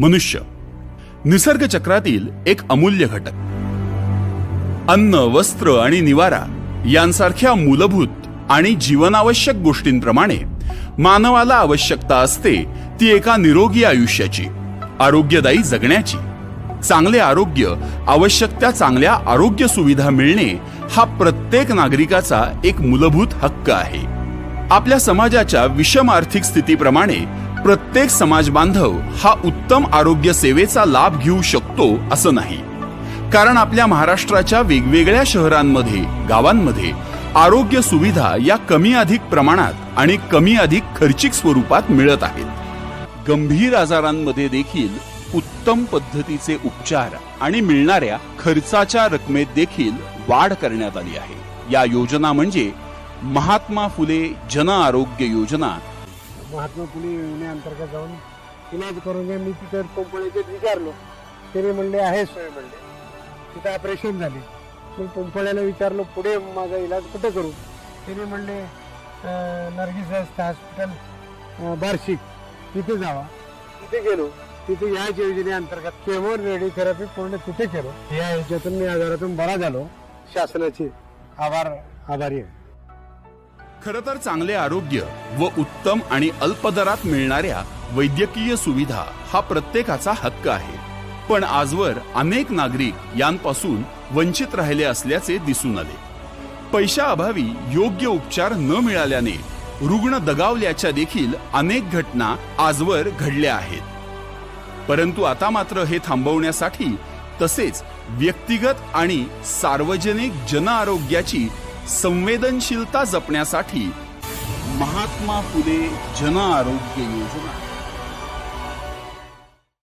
मनुष्य. निसर्ग चक्रातील एक अमूल्य घटक. अन्न वस्त्र आणि निवारा यांसारख्या मूलभूत आणि जीवनावश्यक गोष्टींप्रमाणे मानवाला आवश्यकता असते ती एका निरोगी आयुष्याची आरोग्यदायी जगण्याची. चांगले आरोग्य आवश्यक त्या चांगल्या आरोग्य सुविधा मिळणे हा प्रत्येक नागरिकाचा एक मूलभूत हक्क आहे. आपल्या समाजाच्या विषम आर्थिक स्थितीप्रमाणे प्रत्येक समाज बांधव हा उत्तम आरोग्य सेवेचा लाभ घेऊ शकतो असं नाही. कारण आपल्या महाराष्ट्राच्या वेगवेगळ्या शहरांमध्ये गावांमध्ये आरोग्य सुविधा या कमी अधिक प्रमाणात आणि कमी अधिक खर्चिक स्वरूपात मिळत आहेत. गंभीर आजारांमध्ये देखील उत्तम पद्धतीचे उपचार आणि मिळणाऱ्या खर्चाच्या रकमेत देखील वाढ करण्यात आली आहे. या योजना म्हणजे महात्मा फुले जन आरोग्य योजना महात्मा फुले योजनेअंतर्गत जाऊन इलाज करून घ्या. मी तिथं पंपळीचे विचारलो. तरी म्हणले आहे सोय म्हणले. तिथं ऑपरेशन झाले. मी पंपळ्याला विचारलो पुढे माझा इलाज कुठे करू? तरी म्हणले नरगिस नर्गिस रस्ता हॉस्पिटल अं, बार्शीक तिथे जावा. तिथे गेलो. तिथे याच योजनेअंतर्गत केवळ रेडिओथेरपी पूर्ण तिथे केलो. या याच्यातून मी आजारातून बरा झालो. शासनाचे आभार आभारी आहे. खर तर चांगले आरोग्य व उत्तम आणि अल्प दरात मिळणाऱ्या वैद्यकीय सुविधा हा प्रत्येकाचा हक्क आहे. पण आजवर अनेक नागरिक यांपासून वंचित राहिले असल्याचे दिसून आले. पैशाअभावी योग्य उपचार न मिळाल्याने रुग्ण दगावल्याच्या देखील अनेक घटना आजवर घडल्या आहेत. परंतु आता मात्र हे थांबवण्यासाठी तसेच व्यक्तिगत आणि सार्वजनिक जन आरोग्याची संवेदनशीलता जपण्यासाठी महात्मा फुले जन आरोग्य योजना.